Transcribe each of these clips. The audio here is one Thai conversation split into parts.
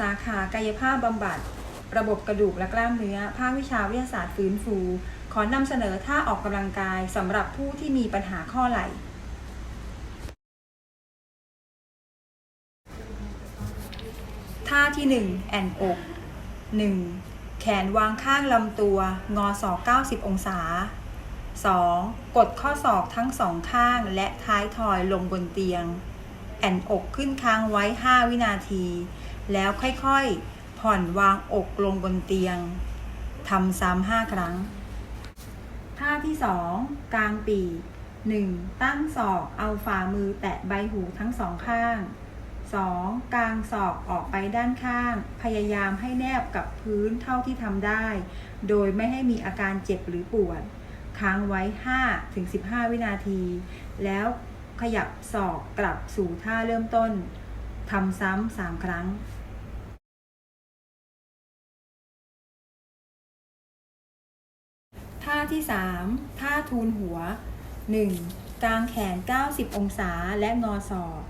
สาขากายภาพบำบัด ระบบกระดูกและกล้ามเนื้อ ภาควิชาวิทยาศาสตร์ฟื้นฟู ขอนำเสนอท่าออกกำลังกายสำหรับผู้ที่มีปัญหาข้อไหล่ ท่าที่ 1 แอนอก 1. แขนวางข้างลำตัว งอศอก90 องศา 2. กดข้อศอกทั้งสองข้างและท้ายทอยลงบนเตียง แอนอกขึ้นค้างไว้ 5 วินาที แล้วค่อยๆ ผ่อนวางอกลงบนเตียงทำซ้ำ5ครั้ง ท่าที่2กลางปีก 1. ตั้งศอกเอาฝ่ามือแตะใบหูทั้งสองข้าง 2. กางศอกออกไปด้านข้าง พยายามให้แนบกับพื้นเท่าที่ทำได้ โดยไม่ให้มีอาการเจ็บหรือปวด ค้างไว้ 5-15 วินาที แล้วขยับศอกกลับสู่ท่าเริ่มต้นทำซ้ำ3ครั้ง ท่าที่ 3 ท่าทูลหัว 1. กางแขน 90 องศาและงอศอก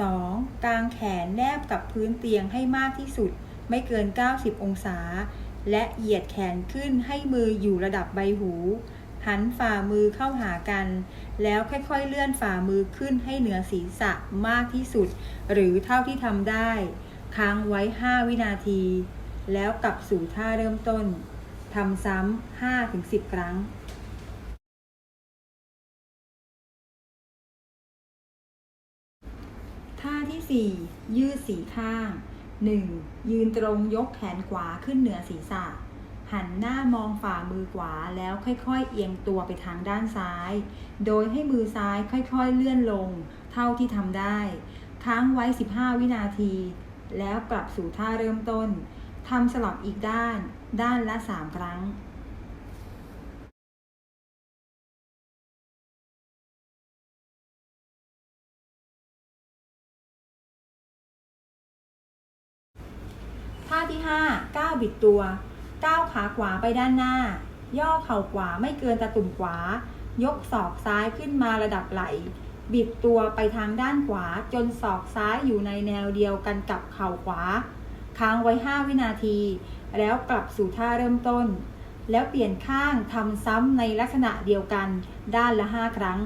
2. กางแขนแนบกับพื้นเตียงให้มากที่สุด ไม่เกิน 90 องศา และเหยียดแขนขึ้นให้มืออยู่ระดับใบหูหันฝ่ามือเข้าหากัน แล้วค่อยๆเลื่อนฝ่ามือขึ้นให้เหนือศีรษะมากที่สุด หรือเท่าที่ทำได้ ค้างไว้ 5 วินาที แล้วกลับสู่ท่าเริ่มต้น ทำซ้ำ5-10 ครั้งท่าที่ 4 ยืดสีข้าง 1. ยืนตรงยกแขนขวาขึ้นเหนือศีรษะ หันหน้ามองฝ่ามือขวาแล้วค่อยๆ เอียงตัวไปทางด้านซ้าย โดยให้มือซ้ายค่อยๆ เลื่อนลง เท่าที่ทำได้ ค้างไว้ 15 วินาที แล้วกลับสู่ท่าเริ่มต้น ทำสลับอีกด้าน ด้านละ 3 ครั้งท่าที่5ก้าวบิดตัว ก้าวขาขวาไปด้านหน้า ย่อเข่าขวาไม่เกินตะตุ่มขวา ยกศอกซ้ายขึ้นมาระดับไหล บิดตัวไปทางด้านขวาจนศอกซ้ายอยู่ในแนวเดียวกันกับเข่าขวา ค้างไว้ 5 วินาที แล้วกลับสู่ท่าเริ่มต้น แล้วเปลี่ยนข้างทำซ้ำในลักษณะเดียวกันด้านละ 5 ครั้ง